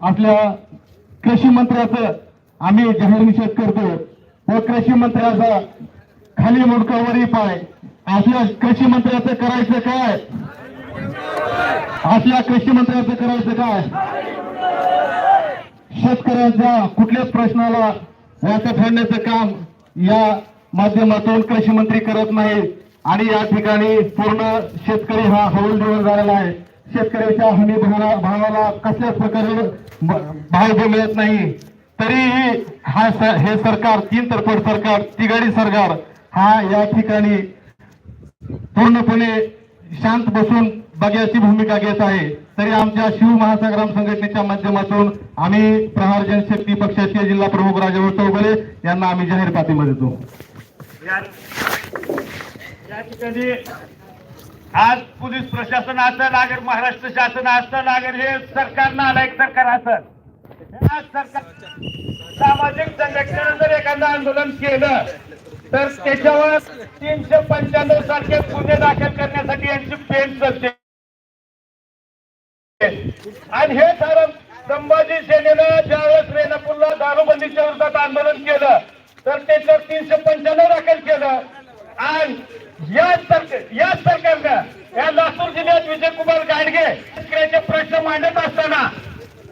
आपल्या कृषी मंत्र्याचं आम्ही जाहीर निषेध करतो. व कृषी मंत्र्याचा खाली मुडकावरी पाय. आपल्या कृषी मंत्र्याचं करायचं काय? आपल्या कृषी मंत्र्याचं करायचं काय? शेतकऱ्यांच्या कुठल्याच प्रश्नाला वाचा ठरण्याचं काम या माध्यमातून कृषी मंत्री करत नाही आणि या ठिकाणी पूर्ण शेतकरी हा हवालदिवर झालेला आहे. शेतकऱ्याच्या हमी भावा भावाला कसल्याच प्रकारे भाव मिळत नाही. तरीही हा हे सरकार तीन तरफड सरकार तिघाडी सरकार हा या ठिकाणी पूर्णपणे शांत बसून बघ्याची भूमिका घेत आहे. तरी आमच्या शिव महासंग्राम संघटनेच्या माध्यमातून आम्ही प्रहार जनशक्ती पक्षाचे जिल्हा प्रमुख राजाभाऊ चौगले यांना आम्ही जाहीर पाठिंबा देतो या ठिकाणी आज पोलीस प्रशासन असं नागर महाराष्ट्र शासन असं नागर हे सरकार नालायक सरकार असेल. आज सरकार सामाजिक संघटनेनं जर एखादं आंदोलन केलं तर त्याच्यावर तीनशे पंच्याण्णव सारखे गुन्हे दाखल करण्यासाठी यांची पेन करते आणि हे कारण संभाजी सेनेनं ज्यावेळेस रेणापूरला दारूबंदीच्या विरोधात आंदोलन केलं तर त्याच्यावर तीनशे पंच्याण्णव दाखल केलं. आणि या सरकार या सरकारनं या लातूर जिल्ह्यात विजयकुमार गाडगे शेतकऱ्याचे प्रश्न मांडत असताना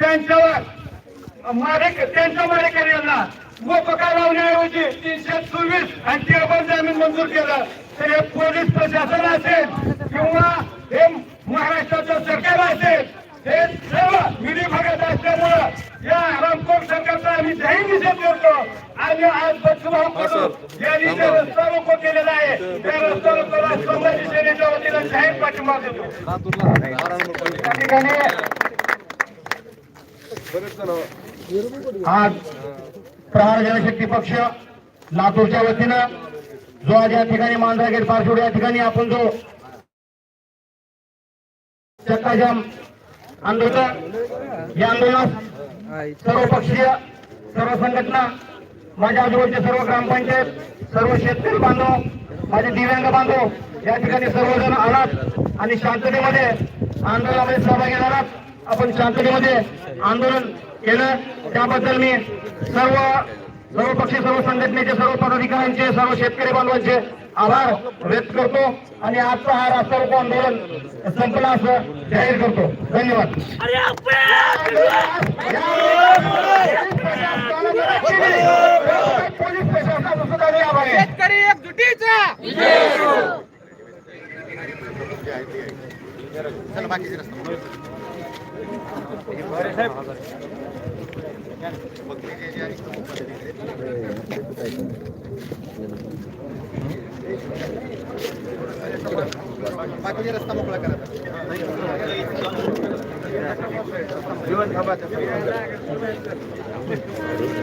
त्यांच्यावर मारे त्यांच्या मारेकऱ्यांना मोपका लावण्याऐवजी तीनशे चोवीस आणि टेबल जामीन मंजूर केलं. तर हे पोलीस प्रशासन असेल किंवा हे महाराष्ट्राचं सरकार असेल हे सर्व विधी भागात असल्यामुळं या रामकोट सरकारचा आम्ही जाहीर निषेध आज बच्चूभाऊ कडू यांनी जे रस्ता रोको केलेला आहे. त्या रस्ता रोकोला संभाजी सेनेच्या वतीनं जाहीर पाठिंबा देतो. या ठिकाणी आज प्रहार जनशक्ती पक्ष लातूरच्या वतीनं जो आज या ठिकाणी मांजरा गेट पारसोड या ठिकाणी आपण जो चक्काजाम आंदोलन या आंदोलनात सर्व पक्षीय सर्व संघटना माझ्या आजूबाजूचे सर्व ग्रामपंचायत सर्व शेतकरी बांधव माझे दिव्यांग बांधव या ठिकाणी सर्वजण आलात आणि शांततेमध्ये आंदोलनामध्ये सहभागी झालात. आपण शांततेमध्ये आंदोलन केलं. त्याबद्दल मी सर्व सर्व पक्षी सर्व संघटनेचे सर्व पदाधिकाऱ्यांचे सर्व शेतकरी बांधवांचे आभार व्यक्त करतो आणि आजचा हा रास्ता रोको आंदोलन संपला असं जाहीर करतो. धन्यवाद. एकजुटीचा अपना